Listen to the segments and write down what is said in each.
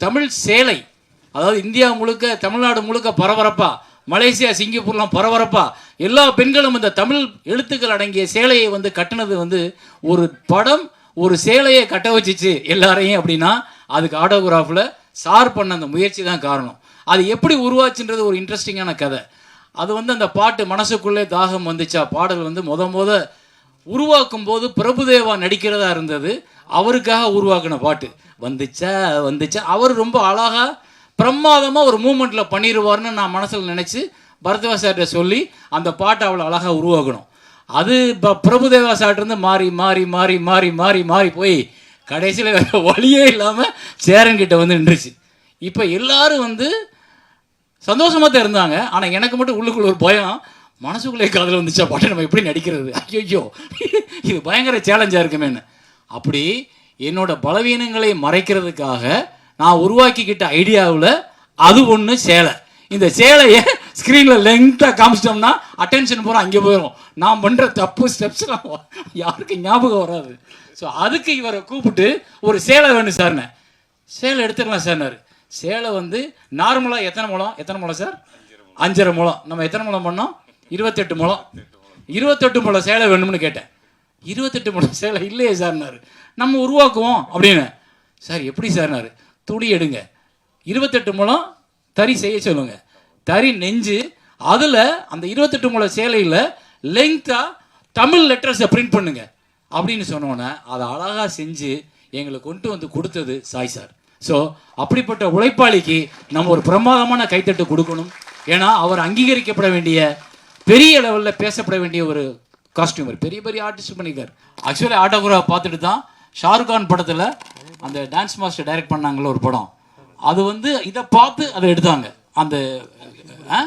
தமிழ் சேலை. அதாவது இந்தியா முழுக்க தமிழ்நாடு முழுக்க பரபரப்பாக மலேசியா சிங்கப்பூர்லாம் பரபரப்பாக எல்லா பெண்களும் இந்த தமிழ் எழுத்துக்கள் அடங்கிய சேலையை வந்து கட்டினது வந்து ஒரு படம் ஒரு சேலையை கட்ட வச்சுச்சு எல்லாரையும் அப்படின்னா அதுக்கு ஆட்டோகிராஃபில் சார் பண்ண அந்த முயற்சி தான் காரணம். அது எப்படி உருவாச்சுன்றது ஒரு இன்ட்ரெஸ்டிங்கான கதை. அது வந்து அந்த பாட்டு மனசுக்குள்ளே தாகம் வந்துச்சா? பாடல் வந்து முத முத உருவாக்கும் போது பிரபுதேவா நடிக்கிறதா இருந்தது. அவருக்காக உருவாக்கின பாட்டு. வந்துச்சா வந்துச்சா. அவர் ரொம்ப அழகாக பிரமாதமாக ஒரு மூமெண்ட்டில் பண்ணிடுவார்னு நான் மனசில் நினச்சி பரதவா சார்கிட்ட சொல்லி அந்த பாட்டை அவ்வளோ அழகாக உருவாக்கணும். அது ப- பிரபுதேவா சார்ட்டிருந்து மாறி மாறி மாறி மாறி மாறி மாறி போய் கடைசியில் வேற வழியே இல்லாமல் சேரன்கிட்ட வந்து நின்றுச்சு. இப்போ எல்லாரும் வந்து சந்தோஷமாக தான் இருந்தாங்க. ஆனால் எனக்கு மட்டும் உள்ளுக்குள்ள ஒரு பயம். மனசுக்குள்ளே காதில் வந்துச்சா பாட்டு நம்ம எப்படி நடிக்கிறது? ஐயோ இது பயங்கர சேலஞ்சாக இருக்குமேன்னு. அப்படி என்னோட பலவீனங்களை மறைக்கிறதுக்காக நான் உருவாக்கிக்கிட்ட ஐடியாவில் அது ஒன்று சேலை. இந்த சேலையை ஸ்க்ரீனில் லெங்க்த்தாக காமிச்சிட்டோம்னா அட்டென்ஷன் பூரா அங்கே போயிடும் நான் பண்ணுற தப்பு ஸ்டெப்ஸ்லாம் யாருக்கும் ஞாபகம் வராது. ஸோ அதுக்கு இவரை கூப்பிட்டு ஒரு சேலை வேணும் சார்னே சேலை எடுத்துக்கலாம் சார்னார் சேலை வந்து நார்மலாக எத்தனை முழம்? எத்தனை முழம் சார் அஞ்சரை முழம். நம்ம எத்தனை முழம் பண்ணோம்? இருபத்தெட்டு முழம். இருபத்தெட்டு முழம் சேலை வேணும்னு கேட்டேன். இருபத்தெட்டு முழம் சேலை இல்லையே சார்னாரு நம்ம உருவாக்குவோம் அப்படின்னு. சார் எப்படி சார்னாரு துணி எடுங்க. இருபத்தெட்டு முழம் தறி செய்ய சொல்லுங்க. தறி நெஞ்சு அதில் அந்த இருபத்தெட்டு முழம் சேலையில் லெங்க்த்தாக தமிழ் லெட்டர்ஸை பிரிண்ட் பண்ணுங்க. அப்படின்னு சொன்னோன்னே அதை அழகாக செஞ்சு எங்களுக்கு கொண்டு வந்து கொடுத்தது சாய் சார் ஸோ அப்படிப்பட்ட உழைப்பாளிக்கு நம்ம ஒரு பிரமாதமான கைத்தட்டு கொடுக்கணும். ஏன்னா அவர் அங்கீகரிக்கப்பட வேண்டிய பெரிய லெவலில் பேசப்பட வேண்டிய ஒரு காஸ்டியூமர் பெரிய பெரிய ஆர்டிஸ்ட் பண்ணியிருக்காரு. ஆக்சுவலி ஆட்டோகிராஃப் பார்த்துட்டு தான் ஷாருக் கான் படத்தில் அந்த டான்ஸ் மாஸ்டர் டைரக்ட் பண்ணாங்களே ஒரு படம். அது வந்து இதை பார்த்து அதை எடுத்தாங்க. அந்த ஆ?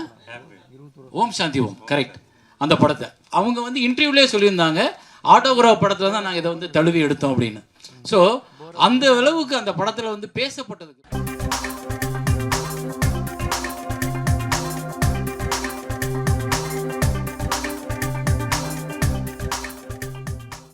ஓம் சாந்தி ஓம் கரெக்ட் அந்த படத்தை. அவங்க வந்து இன்டர்வியூலேயே சொல்லியிருந்தாங்க ஆட்டோகிராஃப் படத்தில் தான் நாங்கள் இதை வந்து தழுவி எடுத்தோம் அப்படின்னு. ஸோ அந்த அளவுக்கு அந்த படத்தில் வந்து பேசப்பட்டதுக்கு